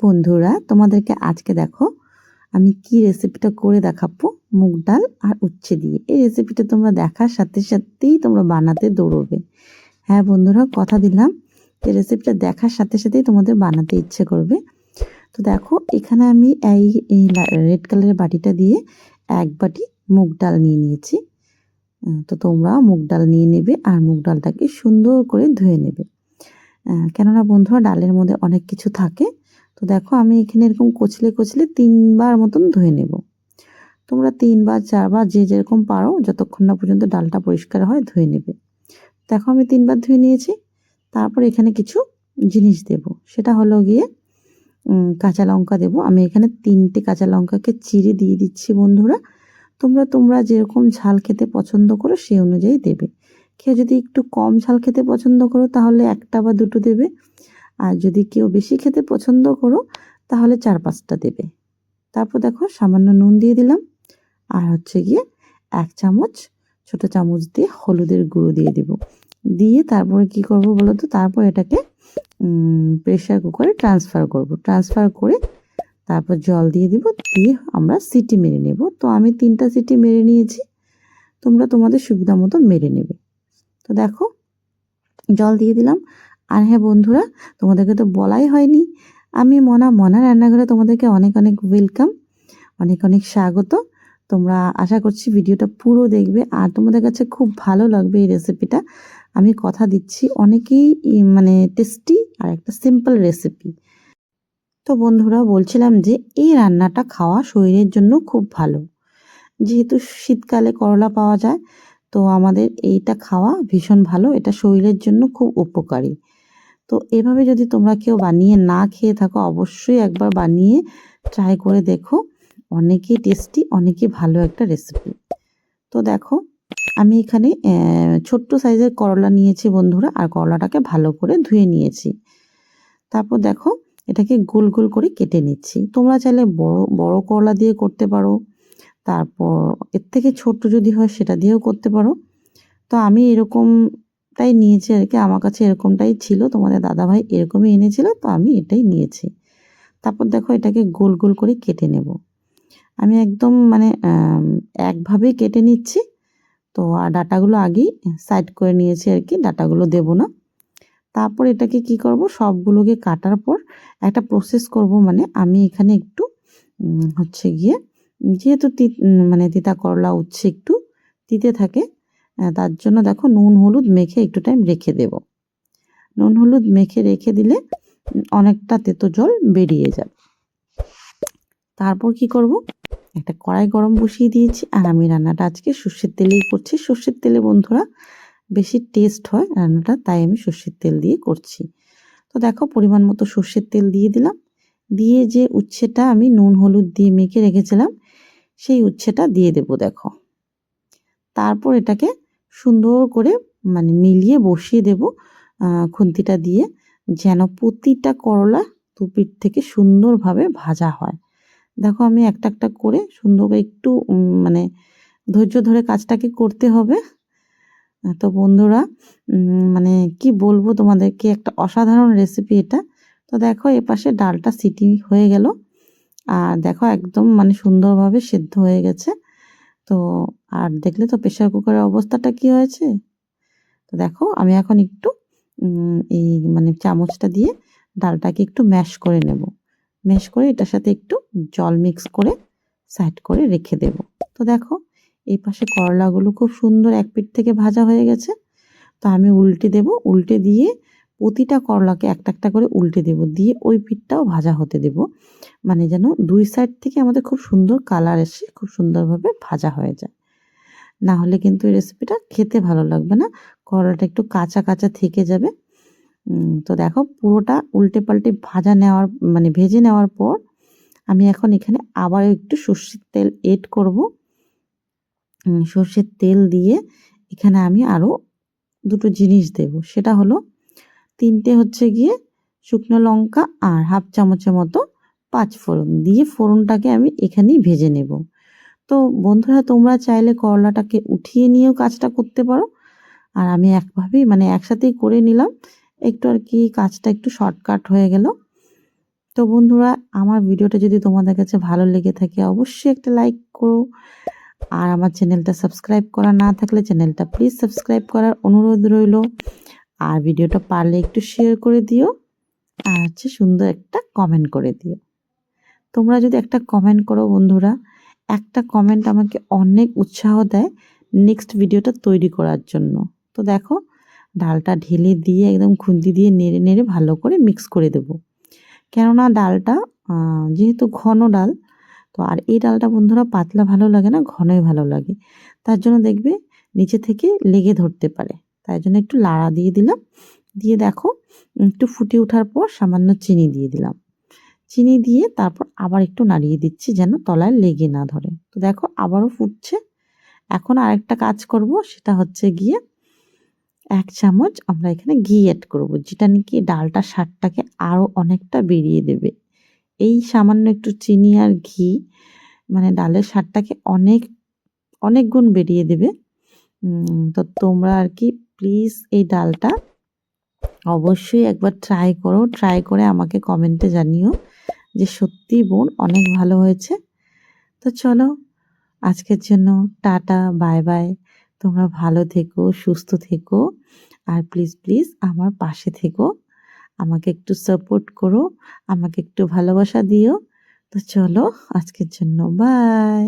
বন্ধুরা, তোমাদেরকে আজকে দেখো, আমি কি রেসিপিটা করে দেখাবো? মুগ ডাল আর উচ্ছে দিয়ে। এই রেসিপিটা তোমরা দেখার সাথে সাথেই তোমরা বানাতে দৌড়বে। হ্যাঁ বন্ধুরা, কথা দিলাম। এই রেসিপিটা দেখার সাথে সাথেই তোমাদের বানাতে ইচ্ছে করবে। তো দেখো, এখানে আমি এই এই রেড কালারের বাটিটা দিয়ে এক বাটি মুগ ডাল নিয়ে নিয়েছি। তো তোমরা মুগ ডাল নিয়ে নেবে আর মুগ ডালটাকে সুন্দর করে ধুয়ে নেবে। কেননা বন্ধুরা, ডালের মধ্যে অনেক কিছু থাকে। তো দেখো আমি এখানে এরকম কচলে কচলে তিনবার মতন ধুয়ে নেব। তোমরা তিনবার, চারবার যে যেরকম পারো, যতক্ষণ না পর্যন্ত ডালটা পরিষ্কার হয় ধুয়ে নেবে। দেখো আমি তিনবার ধুয়ে নিয়েছি, তারপর এখানে কিছু জিনিস দেব। সেটা হলো গিয়ে কাঁচা লঙ্কা দেব। আমি এখানে তিনটে কাঁচা লঙ্কাকে চিড়ে দিয়ে দিচ্ছি বন্ধুরা। তোমরা তোমরা যেরকম ঝাল খেতে পছন্দ করো সেই অনুযায়ী দেবে। কেউ যদি একটু কম ঝাল খেতে পছন্দ করো, তাহলে একটা বা দুটো দেবে। আর যদি কেউ বেশি খেতে পছন্দ করো, তাহলে চার পাঁচটা দেবে। তারপর দেখো সামান্য নুন দিয়ে দিলাম। আর হচ্ছে গিয়ে এক চামচ ছোট চামচ দিয়ে হলুদের গুঁড়ো দিয়ে দিব। দিয়ে তারপরে কি করব বলো তো? তারপর এটাকে প্রেশার কুকারে ট্রান্সফার করব। ট্রান্সফার করে তারপর জল দিয়ে দিব। দিয়ে আমরা সিটি মেরে নেব। তো আমি তিনটা সিটি মেরে নিয়েছি। তোমরা তোমাদের সুবিধা মতো মেরে নেবে। তো দেখো, জল দিয়ে দিলাম। আর হ্যাঁ বন্ধুরা, তোমাদেরকে তো বলাই হয়নি। আমি মনা মনা রান্নাঘরে তোমাদেরকে অনেক অনেক ওয়েলকাম অনেক অনেক স্বাগত। তোমরা আশা করছি ভিডিওটা পুরো দেখবে আর তোমাদের কাছে খুব ভালো লাগবে এই রেসিপিটা আমি কথা দিচ্ছি অনেকেই মানে টেস্টি আর একটা সিম্পল রেসিপি তো বন্ধুরা, বলছিলাম যে এই রান্নাটা খাওয়া শরীরের জন্য খুব ভালো। যেহেতু শীতকালে করলা পাওয়া যায়, তো আমাদের এইটা খাওয়া ভীষণ ভালো, এটা শরীরের জন্য খুব উপকারী। তো এভাবে যদি তোমরা কেউ বানিয়ে না খেয়ে থাকো, অবশ্যই একবার বানিয়ে ট্রাই করে দেখো। অনেকই টেস্টি অনেকই ভালো একটা রেসিপি তো দেখো, আমি এখানে ছোট্ট সাইজের করলা নিয়েছি বন্ধুরা, আর করলাটাকে ভালো করে ধুয়ে নিয়েছি। তারপর দেখো, এটাকে গোল গোল করে কেটে নিচ্ছি। তোমরা চাইলে বড় বড় করলা দিয়ে করতে পারো। তারপর এর থেকে ছোট্ট যদি হয়, সেটা দিয়েও করতে পারো। তো আমি এরকমটাই নিয়েছি আর কি। আমার কাছে এরকমটাই ছিল, তোমাদের দাদাভাই এরকমই এনেছিল, তো আমি এটাই নিয়েছি। তারপর দেখো এটাকে গোল গোল করে কেটে নেব। আমি একদম মানে একভাবেই কেটে নিচ্ছি। তো আর ডাটাগুলো আগেই সাইড করে নিয়েছি আর কি, ডাটাগুলো দেব না। তারপর এটাকে কি করব, সবগুলোকে কাটার পর একটা প্রসেস করব মানে আমি এখানে একটু হচ্ছে গিয়ে, যেহেতু মানে তিতা করলা উচ্ছে একটু, তিতে থাকে তার জন্য দেখো নুন, হলুদ মেখে একটু টাইম রেখে দেব। নুন, হলুদ মেখে রেখে দিলে অনেকটা তেতো জল বেরিয়ে যাবে। তারপর কি করব? একটা কড়াই গরম বসিয়ে দিয়েছি। আর আমি রান্নাটা আজকে সর্ষের তেলেই করছি। সর্ষের তেলে বন্ধুরা বেশি টেস্ট হয় রান্নাটা, তাই আমি সর্ষের তেল দিয়ে করছি। তো দেখো পরিমাণ মতো সর্ষের তেল দিয়ে দিলাম। দিয়ে যে উচ্ছেটা আমি নুন, হলুদ দিয়ে মেখে রেখেছিলাম, সেই উচ্ছেটা দিয়ে দেবো দেখো। তারপর এটাকে সুন্দর করে মানে মিলিয়ে বসিয়ে দেব খুন্তিটা দিয়ে, যেন প্রতিটা করলা দুপিঠ থেকে সুন্দরভাবে ভাজা হয়। দেখো আমি একটা একটা করে সুন্দর করে একটু মানে ধৈর্য ধরে কাজটাকে করতে হবে। তো বন্ধুরা মানে কি বলব তোমাদেরকে, একটা অসাধারণ রেসিপি এটা। তো দেখো এপাশে ডালটা সিটি হয়ে গেল। আর দেখো একদম মানে সুন্দরভাবে সেদ্ধ হয়ে গেছে। তো আর দেখলে তো প্রেশার কুকারের অবস্থাটা কি হয়েছে? তো দেখো, আমি এখন একটু এই মানে চামচটা দিয়ে ডালটাকে একটু ম্যাশ করে নেব। ম্যাশ করে এটার সাথে একটু জল মিক্স করে সাইড করে রেখে দেব। তো দেখো, এই পাশে করলাগুলো খুব সুন্দর এক পিঠ থেকে ভাজা হয়ে গেছে। তো আমি উল্টে দেব, উল্টে দিয়ে প্রতিটা করলাকে একটা একটা করে উল্টে দেব, দিয়ে ওই পিঠটাও ভাজা হতে দেব। মানে যেন দুই সাইড থেকে আমাদের খুব সুন্দর কালার এসে খুব সুন্দরভাবে ভাজা হয়ে যায়। না হলে কিন্তু এই রেসিপিটা খেতে ভালো লাগবে না, করলাটা একটু কাঁচা কাঁচা থেকে যাবে। তো দেখো পুরোটা উল্টে পাল্টে ভাজা নেওয়ার মানে ভেজে নেওয়ার পর আমি এখন এখানে আবার একটু সর্ষের তেল এড করব। সর্ষের তেল দিয়ে এখানে আমি আরও দুটো জিনিস দেব, সেটা হলো তিনটে হচ্ছে গিয়ে শুকনো লঙ্কা আর হাফ চামচের মতো পাঁচ ফোড়ন। দিয়ে ফোড়নটাকে আমি এখানেই ভেজে নেব। তো বন্ধুরা, তোমরা চাইলে করলাটাকে উঠিয়ে নিয়েও কাজটা করতে পারো। আর আমি একভাবেই মানে একসাথেই করে নিলাম। একটু আর কি কাজটা একটু শর্টকাট হয়ে গেল। তো বন্ধুরা, আমার ভিডিওটা যদি তোমাদের কাছে ভালো লেগে থাকে, অবশ্যই একটা লাইক করো। আর আমার চ্যানেলটা সাবস্ক্রাইব করা না থাকলে চ্যানেলটা প্লিজ সাবস্ক্রাইব করার অনুরোধ রইল। আর ভিডিওটা পারলে একটু শেয়ার করে দিও আর হচ্ছে সুন্দর একটা কমেন্ট করে দিও। তোমরা যদি একটা কমেন্ট করো বন্ধুরা, একটা কমেন্ট আমাকে অনেক উৎসাহ দেয় নেক্সট ভিডিওটা তৈরি করার জন্য। তো দেখো, ডালটা ঢেলে দিয়ে একদম খুন্তি দিয়ে নেড়ে নেড়ে ভালো করে মিক্স করে দেবো। কেননা ডালটা যেহেতু ঘন ডাল, তো আর এই ডালটা বন্ধুরা পাতলা ভালো লাগে না, ঘনই ভালো লাগে। তার জন্য দেখবে নিচে থেকে লেগে ধরতে পারে। তাই জন্য একটু লাড়া দিয়ে দিলাম। দিয়ে দেখো, একটু ফুটে ওঠার পর সামান্য চিনি দিয়ে দিলাম। চিনি দিয়ে তারপর আবার একটু নাড়িয়ে দিচ্ছি যেন তলায় লেগে না ধরে। তো দেখো, আবারও ফুটছে। এখন আরেকটা কাজ করব, সেটা হচ্ছে গিয়ে এক চামচ আমরা এখানে ঘি অ্যাড করব, যেটা নাকি ডালটা স্বাদটাকে আরও অনেকটা বেরিয়ে দেবে। এই সামান্য একটু চিনি আর ঘি মানে ডালের স্বাদটাকে অনেক অনেক গুণ বেরিয়ে দেবে। তো তোমরা আর কি প্লিজ এই ডালটা অবশ্যই একবার ট্রাই করো। ট্রাই করে আমাকে কমেন্টে জানিও যে সত্যি বোন অনেক ভালো হয়েছে। তো চলো, আজকের জন্য টাটা বাই বাই তোমরা ভালো থেকো, সুস্থ থেকো। আর প্লিজ প্লিজ আমার পাশে থেকো। আমাকে একটু সাপোর্ট করো, আমাকে একটু ভালোবাসা দিও। তো চলো, আজকের জন্য বাই